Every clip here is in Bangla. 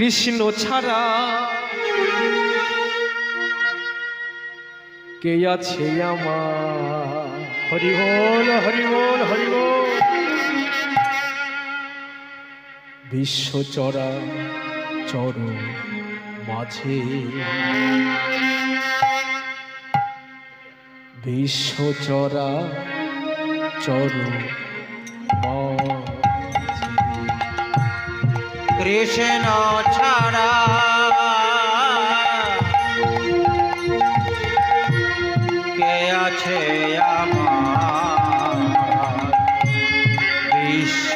কৃষ্ণ ছাড়া কে আছে আমার? হরি বল হরি বল হরি বল। বিশ্ব চরা মাঝে। বিশ্ব চরা চর মাঝে। কৃষ্ণ ছাড়া। কে আছে আমার? বিশ্ব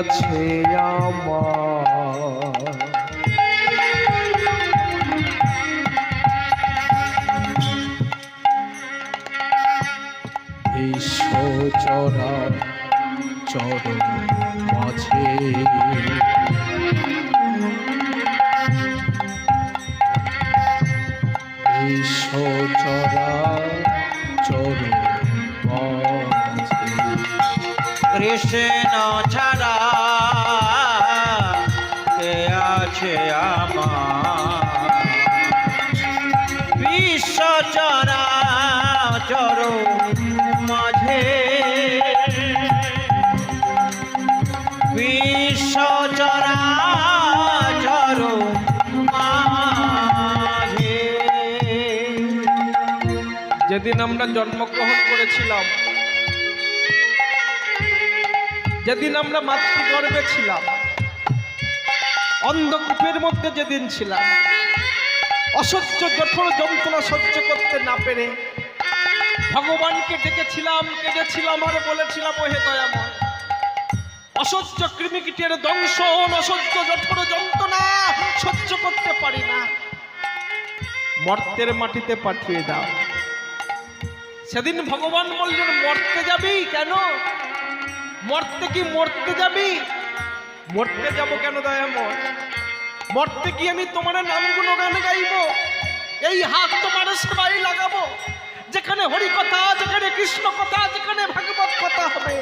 আছে আমার। চরা চর মাঝে। চরা চর মাঝে। কৃষ্ণ ছাড়া যেদিন আমরা জন্মগ্রহণ করেছিলাম, যেদিন আমরা মাতৃগর্ভে ছিলাম, অন্ধকূপের মধ্যে যেদিন ছিলাম, অসহ্য, জঠর যন্ত্রণা সহ্য করতে না পেরে ভগবানকে ডেকেছিলাম, কেঁদেছিলাম আর বলেছিলাম, ওহে দয়াময়, অসহ্য কৃমিকীটের দংশন, অসহ্য, জঠর যন্ত্রণা সহ্য করতে পারি না। মর্তের মাটিতে পাঠিয়ে দাও। সেদিন ভগবান বললেন, মরতে যাবি কেন? মরতে কি মরতে যাবি? মরতে যাব কেন দয়াময় মরতে কি আমি তোমার নামগুলো গান গাইব? এই হাত তোমার সেবাই লাগাবো। যেখানে হরি কথা যেখানে কৃষ্ণ কথা যেখানে ভাগবত কথা হবে,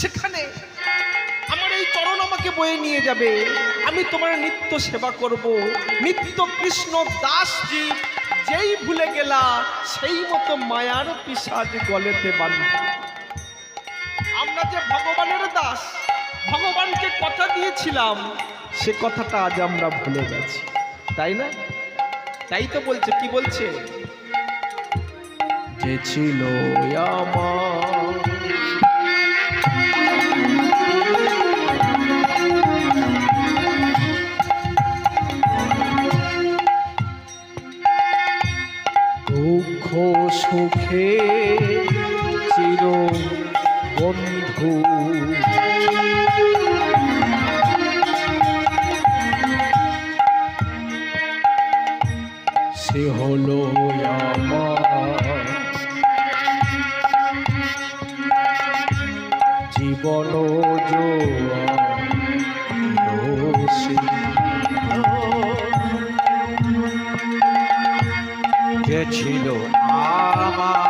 সেখানে আমার এই চরণ আমাকে বয়ে নিয়ে যাবে। আমি তোমার নিত্য সেবা করব। নিত্য কৃষ্ণ দাসজি যেই ভুলে গেলা, সেই মতো মায়ার পিসাজ গলেতে বান্ধ আমরা যে ভগবানের দাস, ভগবানকে কথা দিয়েছিলাম, সে কথাটা আজ আমরা ভুলে গেছি। তাই না? তাই তো বলছে, কি বলছে? যে ছিল আমার বন্ধু। সে হলো জীবন জোয়া সে যে ছিল আমার